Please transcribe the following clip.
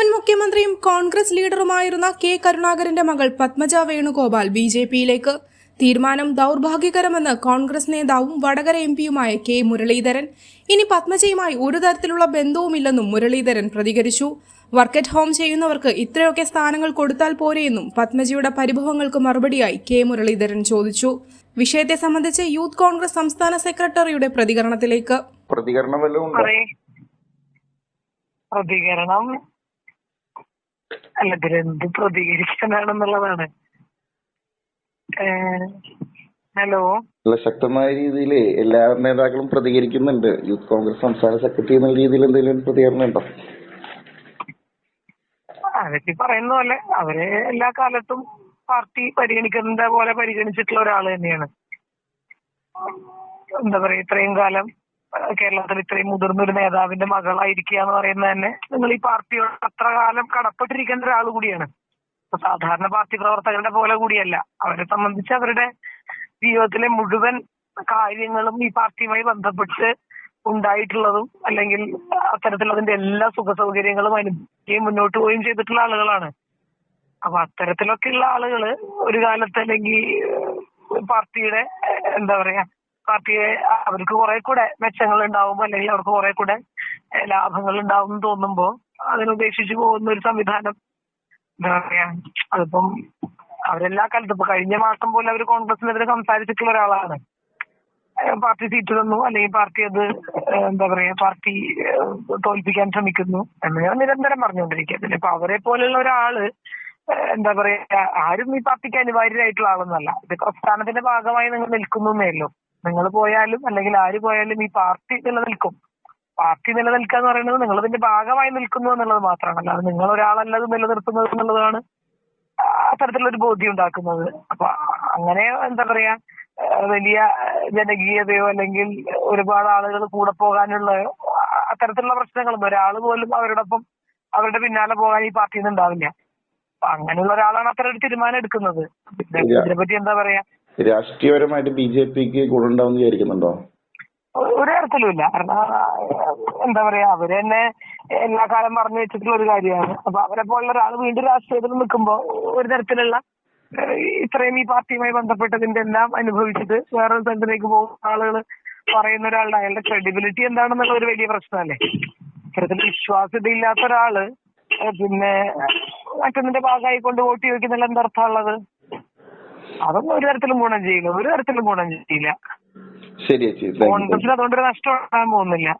മുൻ മുഖ്യമന്ത്രിയും കോൺഗ്രസ് ലീഡറുമായിരുന്ന കെ കരുണാകരന്റെ മകൾ പത്മജ വേണുഗോപാൽ ബി ജെ പിയിലേക്ക്. തീരുമാനം ദൗർഭാഗ്യകരമെന്ന് കോൺഗ്രസ് നേതാവും വടകര എം പിയുമായ കെ മുരളീധരൻ. ഇനി പത്മജയുമായി ഒരു തരത്തിലുള്ള ബന്ധവുമില്ലെന്നും മുരളീധരൻ പ്രതികരിച്ചു. വർക്ക് അറ്റ് ഹോം ചെയ്യുന്നവർക്ക് ഇത്രയൊക്കെ സ്ഥാനങ്ങൾ കൊടുത്താൽ പോരെയെന്നും പത്മജയുടെ പരിഭവങ്ങൾക്ക് മറുപടിയായി കെ മുരളീധരൻ ചോദിച്ചു. വിഷയത്തെ സംബന്ധിച്ച് യൂത്ത് കോൺഗ്രസ് സംസ്ഥാന സെക്രട്ടറിയുടെ പ്രതികരണത്തിലേക്ക്. പ്രതികരണം വല്ലതും ഉണ്ടോ പറയ്. പ്രതികരണം അല്ല ഇതിലെന്ത് പ്രതികരിക്കാനാണെന്നുള്ളതാണ്. ഹലോ? അല്ല ശക്തമായ രീതിയിൽ എല്ലാ നേതാക്കളും പ്രതികരിക്കുന്നുണ്ട്. യൂത്ത് കോൺഗ്രസ് സംസ്ഥാന സെക്രട്ടറി എന്ന രീതിയിൽ എന്തെങ്കിലും പ്രതികരണം ഉണ്ടോ? അതൊക്കെ പറയുന്ന പോലെ അവരെ എല്ലാ കാലത്തും പാർട്ടി പരിഗണിക്കുന്ന പോലെ പരിഗണിച്ചിട്ടുള്ള ഒരാൾ തന്നെയാണ്. എന്താ പറയാ ഇത്രയും കാലം കേരളത്തിൽ ഇത്രയും മുതിർന്ന ഒരു നേതാവിന്റെ മകളായിരിക്കുക എന്ന് പറയുന്നത് തന്നെ നിങ്ങൾ ഈ പാർട്ടിയോട് അത്ര കാലം കടപ്പെട്ടിരിക്കേണ്ട ഒരാൾ കൂടിയാണ്. സാധാരണ പാർട്ടി പ്രവർത്തകരുടെ പോലെ കൂടിയല്ല. അവരെ സംബന്ധിച്ച് അവരുടെ ജീവിതത്തിലെ മുഴുവൻ കാര്യങ്ങളും ഈ പാർട്ടിയുമായി ബന്ധപ്പെട്ട് ഉണ്ടായിട്ടുള്ളതും അല്ലെങ്കിൽ അത്തരത്തിലുള്ള അതിന്റെ എല്ലാ സുഖ സൗകര്യങ്ങളും അനുഭവിക്കുകയും മുന്നോട്ട് പോവുകയും ചെയ്തിട്ടുള്ള ആളുകളാണ്. അപ്പൊ അത്തരത്തിലൊക്കെയുള്ള ആളുകൾ ഒരു കാലത്ത് അല്ലെങ്കിൽ പാർട്ടിയുടെ എന്താ പറയാ പാർട്ടിയെ അവർക്ക് കുറെ കൂടെ മെച്ചങ്ങൾ ഉണ്ടാവുമ്പോ അല്ലെങ്കിൽ അവർക്ക് കുറെ കൂടെ ലാഭങ്ങൾ ഉണ്ടാവും എന്ന് തോന്നുമ്പോ അതിനുപേക്ഷിച്ച് പോകുന്ന ഒരു സംവിധാനം എന്താ പറയാ അതിപ്പം അവരെല്ലാ കാലത്തും ഇപ്പൊ കഴിഞ്ഞ മാസം പോലും അവർ കോൺഗ്രസിനെതിരെ സംസാരിച്ചിട്ടുള്ള ഒരാളാണ്. പാർട്ടി സീറ്റ് തന്നു അല്ലെങ്കിൽ പാർട്ടി അത് എന്താ പറയാ പാർട്ടി തോൽപ്പിക്കാൻ ശ്രമിക്കുന്നു എന്ന് ഞാൻ നിരന്തരം പിന്നെ ഇപ്പൊ അവരെ പോലെയുള്ള ഒരാൾ എന്താ പറയാ ആരും ഈ പാർട്ടിക്ക് അനിവാര്യരായിട്ടുള്ള ആളൊന്നല്ല ഇത് പ്രസ്ഥാനത്തിന്റെ ഭാഗമായി നിങ്ങൾ നിൽക്കുന്നു എന്നേയുള്ളൂ നിങ്ങൾ പോയാലും അല്ലെങ്കിൽ ആര് പോയാലും ഈ പാർട്ടി നിലനിൽക്കും. പാർട്ടി നിലനിൽക്കുക എന്ന് പറയുന്നത് നിങ്ങൾ ഇതിന്റെ ഭാഗമായി നിൽക്കുന്നു എന്നുള്ളത് മാത്രമാണ്. അല്ലാതെ നിങ്ങൾ ഒരാളല്ലത് നിലനിർത്തുന്നത് എന്നുള്ളതാണ് അത്തരത്തിലുള്ള ഒരു ബോധ്യം ഉണ്ടാക്കുന്നത്. അപ്പൊ അങ്ങനെ എന്താ പറയാ വലിയ ജനകീയതയോ അല്ലെങ്കിൽ ഒരുപാട് ആളുകൾ കൂടെ പോകാനുള്ള അത്തരത്തിലുള്ള പ്രശ്നങ്ങളൊന്നും ഒരാൾ പോലും അവരോടൊപ്പം അവരുടെ പിന്നാലെ പോകാൻ ഈ പാർട്ടിയിൽ നിന്ന് ഉണ്ടാവില്ല. അപ്പൊ അങ്ങനെയുള്ള ഒരാളാണ് അത്തരം ഒരു തീരുമാനം എടുക്കുന്നത്. ഇതിനെപ്പറ്റി എന്താ പറയാ രാഷ്ട്രീയപരമായിട്ട് ബി ജെ പിക്ക് ഗുണമുണ്ടാവും വിചാരിക്കുന്നുണ്ടോ? ഒരു തരത്തിലുമില്ല. കാരണം എന്താ പറയാ അവർ തന്നെ എല്ലാ കാലം പറഞ്ഞു വെച്ചിട്ടുള്ള ഒരു കാര്യമാണ്. അപ്പൊ അവരെ പോലുള്ള ഒരാൾ വീണ്ടും രാഷ്ട്രീയത്തിൽ നിൽക്കുമ്പോ ഒരു തരത്തിലുള്ള ഇത്രയും ഈ പാർട്ടിയുമായി ബന്ധപ്പെട്ടതിന്റെ എല്ലാം അനുഭവിച്ചിട്ട് വേറൊരു സ്ഥലത്തിലേക്ക് പോകുന്ന ആളുകൾ പറയുന്ന ഒരാളുടെ അയാളുടെ ക്രെഡിബിലിറ്റി എന്താണെന്നുള്ള ഒരു വലിയ പ്രശ്നമല്ലേ? ഇത്തരത്തിൽ വിശ്വാസ്യത ഇല്ലാത്ത ഒരാൾ പിന്നെ മറ്റൊന്നിന്റെ ഭാഗമായി കൊണ്ട് വോട്ട് ചോദിക്കുന്നതിൽ എന്താ അർത്ഥമുള്ളത് അതൊന്നും ഒരു തരത്തിലും ഗുണം ചെയ്യില്ല. ഒരു തരത്തിലും ഗുണം ചെയ്യില്ല. ശരി അതുകൊണ്ട് ഒരു നഷ്ടവും കോൺഗ്രസിന് ഉണ്ടാകാൻ പോകുന്നില്ല.